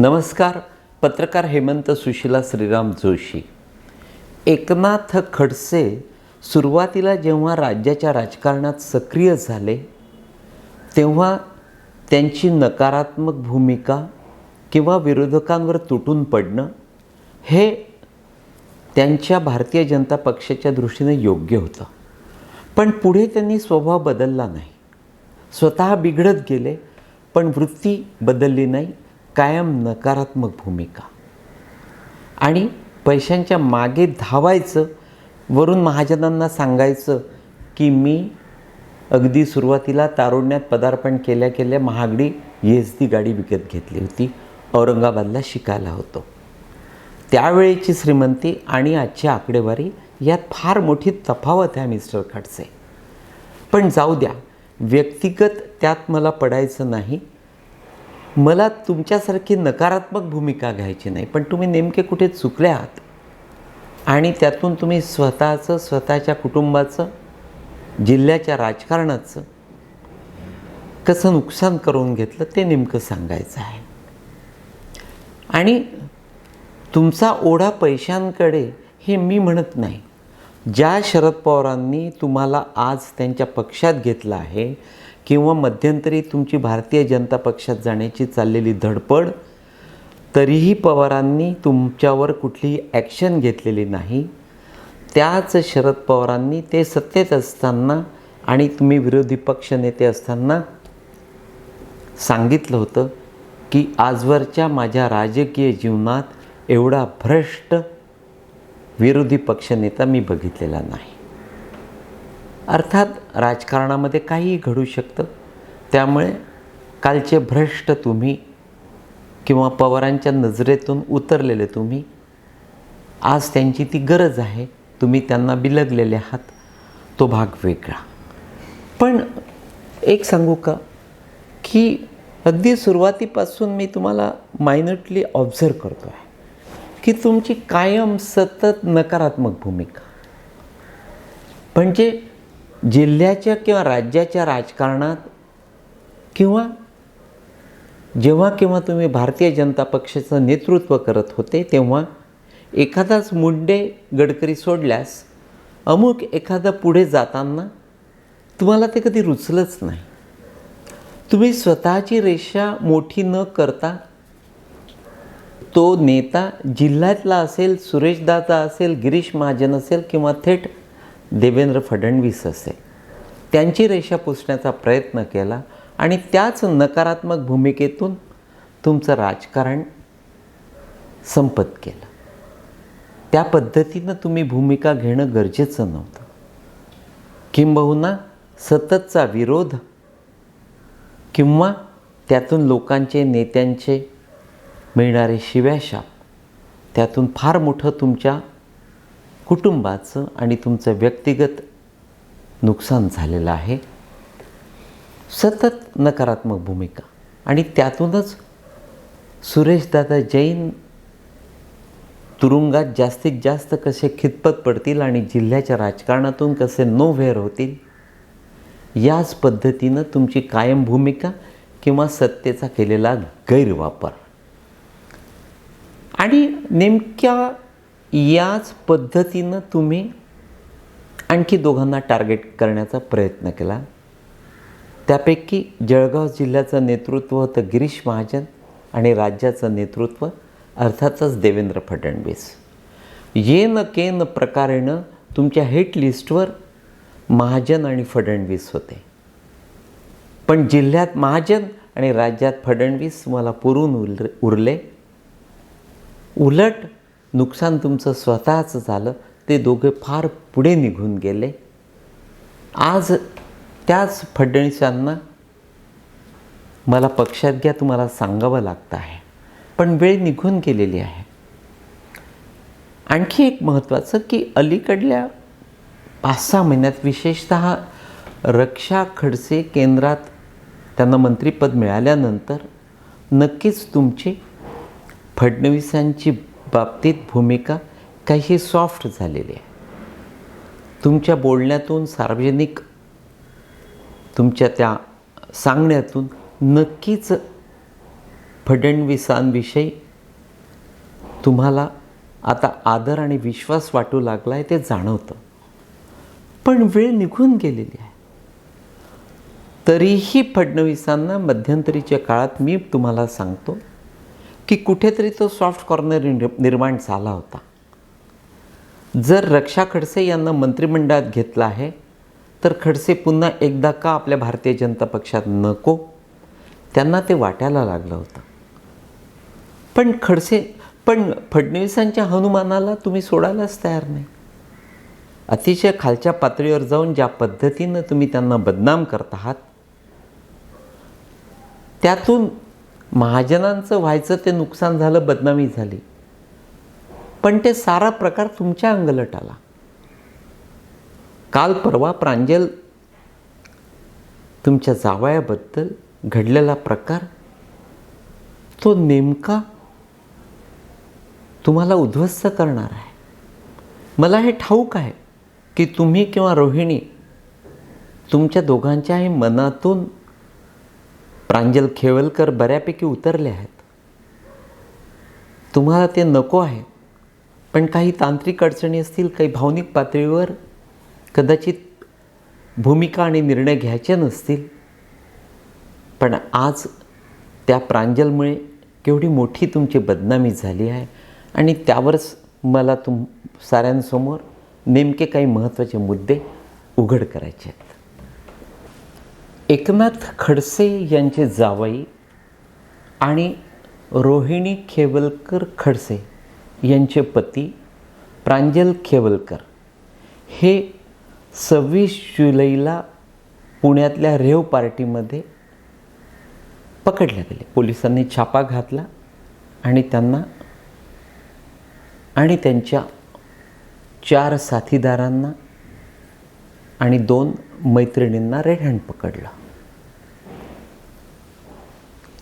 नमस्कार पत्रकार हेमंत सुशिला श्रीराम जोशी. एकनाथ खडसे सुरुवातीला जेव्हा राज्याच्या राजकारणात सक्रिय झाले तेव्हा त्यांची नकारात्मक भूमिका किंवा विरोधकांवर तुटून पडणं हे त्यांच्या भारतीय जनता पक्षाच्या दृष्टीने योग्य होतं. पण पुढे त्यांनी स्वभाव बदलला नाही. स्वतः बिघडत गेले पण वृत्ती बदलली नाही. कायम नकारात्मक भूमिका. आणि पैशांच्या मागे धावायचं वरून महाजनांना सांगायचं की मी अगदी सुरुवातीला तारुण्यात पदार्पण केल्या केल्या महागडी एस गाडी विकत घेतली होती औरंगाबादला शिकायला होतो. त्यावेळेची श्रीमंती आणि आजची आकडेवारी यात फार मोठी तफावत आहे मिस्टर खडसे. पण जाऊ द्या व्यक्तिगत त्यात मला पडायचं नाही मला तुमच्यासारखी नकारात्मक भूमिका घ्यायची नाही पण तुम्ही नेमके कुठे चुकले आहात? आणि त्यातून तुम्ही स्वतःचं स्वतःच्या कुटुंबाचं जिल्ह्याच्या राजकारणाचं कसं नुकसान करून घेतलं ते नेमकं सांगायचं आहे. आणि तुमचा ओढा पैशांकडे हे मी म्हणत नाही. ज्या शरद पवारांनी तुम्हाला आज त्यांच्या पक्षात घेतलं आहे किंवा मध्यंतरी तुमची भारतीय जनता पक्षात जाण्याची चाललेली धडपड तरीही पवारांनी तुमच्यावर कुठलीही ॲक्शन घेतलेली नाही. त्याच शरद पवारांनी ते सत्तेत असताना आणि तुम्ही विरोधी पक्ष नेते असताना सांगितलं होतं की आजवरच्या माझ्या राजकीय जीवनात एवढा भ्रष्ट विरोधी पक्षनेता मी बघितलेला नाही. अर्थात राजकारणामध्ये काहीही घडू शकतं. त्यामुळे कालचे भ्रष्ट तुम्ही किंवा पवारांच्या नजरेतून उतरलेले तुम्ही आज त्यांची ती गरज आहे तुम्ही त्यांना बिलगलेले आहात तो भाग वेगळा. पण एक सांगू का की अगदी सुरुवातीपासून मी तुम्हाला मायनटली ऑब्झर्व करतो आहे की तुमची कायम सतत नकारात्मक भूमिका. म्हणजे जिल्ह्याच्या किंवा राज्याच्या राजकारणात किंवा जेव्हा केव्हा तुम्ही भारतीय जनता पक्षाचं नेतृत्व करत होते तेव्हा एखादाच मुंडे गडकरी सोडल्यास अमुक एखादा पुढे जाताना तुम्हाला ते कधी रुचलंच नाही. तुम्ही स्वतःची रेषा मोठी न करता तो नेता जिल्ह्यातला असेल सुरेशदादा असेल गिरीश महाजन असेल किंवा थेट देवेंद्र फडणवीस असे. त्यांची रेषा पुसण्याचा प्रयत्न केला आणि त्याच नकारात्मक भूमिकेतून तुमचं राजकारण संपत केलं. त्या पद्धतीनं तुम्ही भूमिका घेणं गरजेचं नव्हतं. किंबहुना सततचा विरोध किंवा त्यातून लोकांचे नेत्यांचे मिळणारे शिव्याशाप त्यातून फार मोठं तुमच्या कुटुंबाचं आणि तुमचं व्यक्तिगत नुकसान झालेलं आहे. सतत नकारात्मक भूमिका. आणि त्यातूनच सुरेशदादा जैन तुरुंगात जास्तीत जास्त कसे खितपत पडतील आणि जिल्ह्याच्या राजकारणातून कसे नो व्हेअर होतील याच पद्धतीनं तुमची कायम भूमिका किंवा सत्तेचा केलेला गैरवापर. आणि नेमक्या याच पद्धतीनं तुम्ही आणखी दोघांना टार्गेट करण्याचा प्रयत्न केला. त्यापैकी जळगाव जिल्ह्याचं नेतृत्व होतं गिरीश महाजन आणि राज्याचं नेतृत्व अर्थातच देवेंद्र फडणवीस. येन केन प्रकारेनं तुमच्या हिट लिस्टवर महाजन आणि फडणवीस होते. पण जिल्ह्यात महाजन आणि राज्यात फडणवीस मला पुरून उर उरले. उलट नुकसान तुमचं स्वतःचं झालं ते दोघे फार पुढे निघून गेले. आज त्याच फडणवीसांना मला पक्षात घ्या तुम्हाला सांगावं लागतं आहे. पण वेळ निघून गेलेली आहे. आणखी एक महत्त्वाचं की अलीकडल्या पाच सहा महिन्यात विशेषत रक्षा खडसे केंद्रात त्यांना मंत्रिपद मिळाल्यानंतर नक्कीच तुमची फडणवीसांची बाबतीत भूमिका काही सॉफ्ट झालेली आहे. तुमच्या बोलण्यातून सार्वजनिक तुमच्या त्या सांगण्यातून नक्कीच फडणवीसांविषयी तुम्हाला आता आदर आणि विश्वास वाटू लागला आहे ते जाणवतं. पण वेळ निघून गेलेली आहे. तरीही फडणवीसांना मध्यंतरीच्या काळात मी तुम्हाला सांगतो की कुठेतरी तो सॉफ्ट कॉर्नर निर्माण झाला होता. जर रक्षा खडसे यांना मंत्रिमंडळात घेतलं आहे तर खडसे पुन्हा एकदा का आपल्या भारतीय जनता पक्षात नको? त्यांना ते वाटायला लागलं होतं. पण खडसे पण फडणवीसांच्या हनुमानाला तुम्ही सोडायलाच तयार नाही. अतिशय खालच्या पातळीवर जाऊन ज्या पद्धतीनं तुम्ही त्यांना बदनाम करत आहात त्यातून महाजनांचं व्हायचं ते नुकसान झालं बदनामी झाली. पण ते सारा प्रकार तुमच्या अंगलट आला. काल परवा प्रांजल तुमच्या जावयाबद्दल घडलेला प्रकार तो नेमका तुम्हाला उद्ध्वस्त करणार आहे. मला हे ठाऊक आहे की तुम्ही किंवा रोहिणी तुमच्या दोघांच्याही मनातून प्रांजल खेवलकर बऱ्यापैकी उतरले आहेत. तुम्हाला ते नको आहे. पण काही तांत्रिक अडचणी असतील काही भावनिक पातळीवर कदाचित भूमिका आणि निर्णय घ्यायचे नसतील. पण आज त्या प्रांजलमुळे केवढी मोठी तुमची बदनामी झाली आहे आणि त्यावरच मला तुम साऱ्यांसमोर नेमके काही महत्त्वाचे मुद्दे उघड करायचे आहेत. एकनाथ खडसे यांचे जावई आणि रोहिणी खेवलकर खडसे यांचे पती प्रांजल खेवलकर. हे सव्वीस जुलैला पुण्यातल्या रेव पार्टीमध्ये पकडले गेले. पोलिसांनी छापा घातला आणि त्यांना आणि त्यांच्या चार साथीदारांना आणि दोन मैत्रिणींना रेड हँड पकडलं.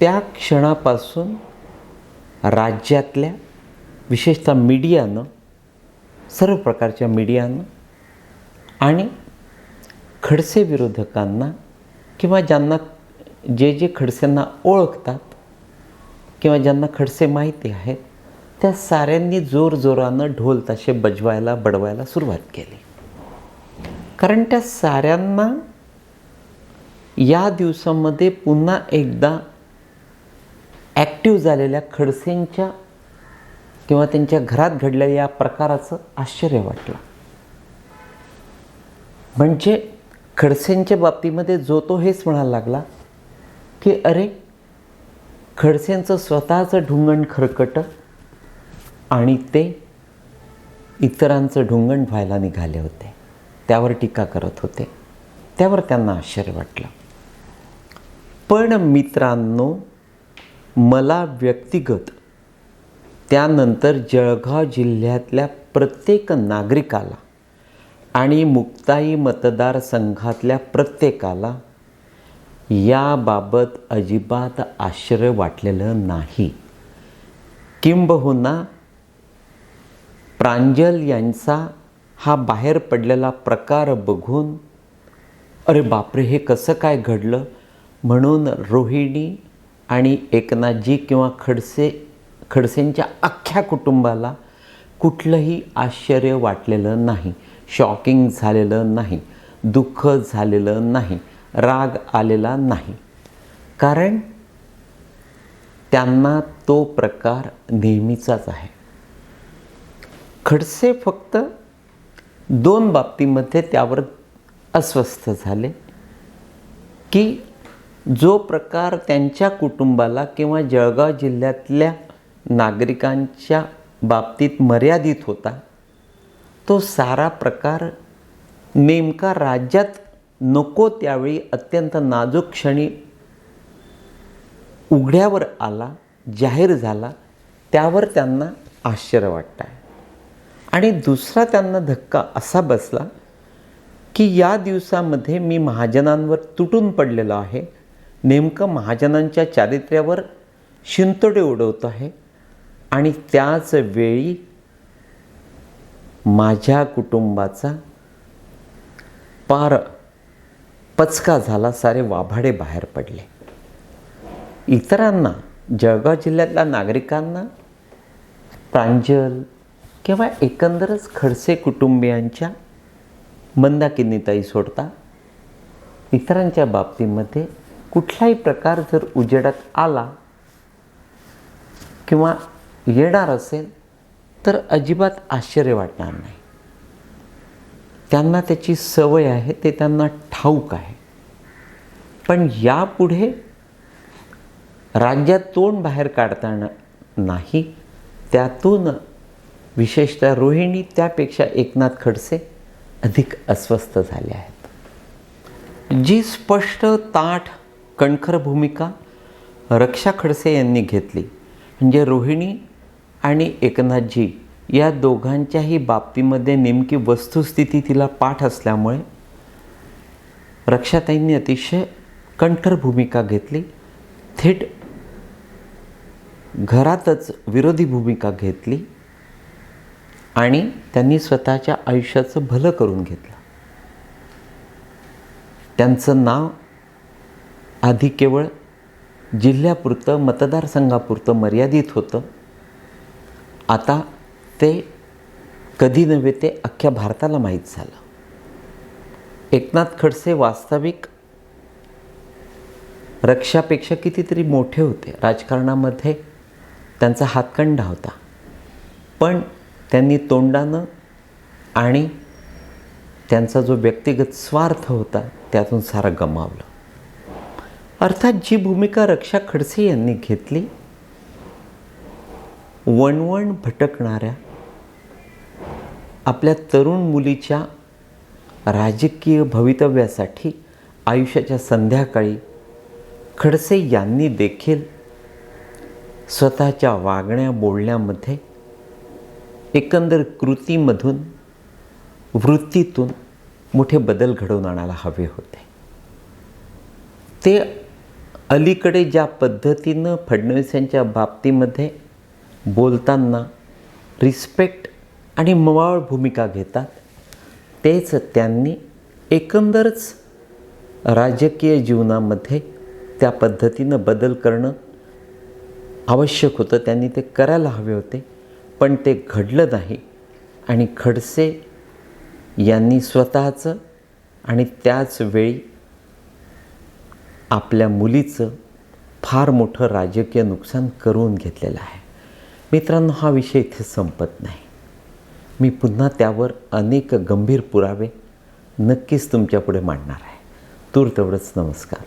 त्या क्षणापासून राज्यातल्या विशेषतः मीडियानं सर्व प्रकारच्या मीडियानं आणि खडसे विरोधकांना किंवा ज्यांना जे जे खडसेंना ओळखतात किंवा ज्यांना खडसे माहिती आहेत त्या साऱ्यांनी जोरजोरानं ढोल ताशे बजवायला बडवायला सुरुवात केली. कारण त्या साऱ्यांना या दिवसामध्ये पुन्हा एकदा ॲक्टिव्ह झालेल्या खडसेंच्या किंवा त्यांच्या घरात घडलेल्या या प्रकाराचं आश्चर्य वाटलं. म्हणजे खडसेंच्या बाबतीमध्ये जो तो हेच म्हणायला लागला की अरे खडसेंचं स्वतःचं ढुंगण खरकटं आणि ते इतरांचं ढुंगण व्हायला निघाले होते. त्यावर टीका करत होते. त्यावर त्यांना आश्चर्य वाटलं. पण मित्रांनो मला व्यक्तिगत त्यानंतर जळगाव जिल्ह्यातल्या प्रत्येक नागरिकाला आणि मुक्ताई मतदारसंघातल्या प्रत्येकाला याबाबत अजिबात आश्चर्य वाटलेलं नाही. किंबहुना प्रांजल यांचा हा बाहेर पडलेला प्रकार बघून अरे बापरे हे कसं काय घडलं? म्हणून रोहिणी आणि एकनाथजी किंवा खडसे खडसेंच्या अख्ख्या कुटुंबाला कुठलंही आश्चर्य वाटलेलं नाही शॉकिंग झालेलं नाही दुःख झालेलं नाही राग आलेला नाही. कारण त्यांना तो प्रकार नेहमीचाच आहे. खडसे फक्त दोन बाबतीमध्ये त्यावर अस्वस्थ झाले की जो प्रकार त्यांच्या कुटुंबाला किंवा जळगाव जिल्ह्यातल्या नागरिकांच्या बाबतीत मर्यादित होता तो सारा प्रकार नेमका राज्यात नको त्यावेळी अत्यंत नाजूक क्षणी उघड्यावर आला जाहीर झाला त्यावर त्यांना आश्चर्य वाटतं आहे आणि दुसरा त्यांना धक्का असा बसला की या दिवसामध्ये मी महाजनांवर तुटून पडलेलो आहे. नेमकं महाजनांच्या चारित्र्यावर शिंतोडे उडवतो आहे आणि त्याच वेळी माझ्या कुटुंबाचा पार पचका झाला सारे वाभाडे बाहेर पडले. इतरांना जळगाव जिल्ह्यातल्या नागरिकांना प्रांजल किंवा एकंदरच खडसे कुटुंबियांच्या मंदाकिनीताई सोडता इतरांच्या बाबतीमध्ये कुठलाही प्रकार जर उजेडात आला किंवा येणार असेल तर अजिबात आश्चर्य वाटणार नाही. त्यांना त्याची सवय आहे ते त्यांना ठाऊक आहे. पण यापुढे राज्यात तोंड बाहेर काढताना नाही त्यातून विशेषतः रोहिणी त्यापेक्षा एकनाथ खडसे अधिक अस्वस्थ झाले आहेत. जी स्पष्ट ताठ कणखर भूमिका रक्षा खडसे यांनी घेतली. म्हणजे रोहिणी आणि एकनाथजी या दोघांच्याही बाबतीमध्ये नेमकी वस्तुस्थिती तिला पाठ असल्यामुळे रक्षाताईंनी अतिशय कणखर भूमिका घेतली. थेट घरातच विरोधी भूमिका घेतली आणि त्यांनी स्वतःच्या आयुष्याचं भलं करून घेतलं. त्यांचं नाव आधी केवळ जिल्ह्यापुरतं मतदारसंघापुरतं मर्यादित होतं. आता ते कधी नव्हे ते अख्ख्या भारताला माहीत झालं. एकनाथ खडसे वास्तविक रक्षापेक्षा कितीतरी मोठे होते. राजकारणामध्ये त्यांचा हातखंडा होता. पण त्यांनी तोंडानं आणि त्यांचा जो व्यक्तिगत स्वार्थ होता त्यातून सारं गमावलं. अर्थात जी भूमिका रक्षा खडसे यांनी घेतली वणवण भटकणाऱ्या आपल्या तरुण मुलीच्या राजकीय भवितव्यासाठी आयुष्याच्या संध्याकाळी खडसे यांनी देखील स्वतःच्या वागण्या बोलण्यामध्ये एकंदर कृतीमधून वृत्तीतून मोठे बदल घडवून आणायला हवे होते. ते अलीकडे ज्या पद्धतीनं फडणवीस यांच्या बाबतीमध्ये बोलताना रिस्पेक्ट आणि मवाळ भूमिका घेतात तेच त्यांनी एकंदरच राजकीय जीवनामध्ये त्या पद्धतीनं बदल करणं आवश्यक होतं. त्यांनी ते करायला हवे होते पण ते घडलं नाही. आणि खडसे यांनी स्वतःचं आणि त्याच वेळी आपल्या मुलीचं फार मोठं राजकीय नुकसान करून घेतलेलं आहे. मित्रांनो हा विषय इथे संपत नाही. मी पुन्हा त्यावर अनेक गंभीर पुरावे नक्कीच तुमच्यापुढे मांडणार आहे. तूर तेवढंच नमस्कार.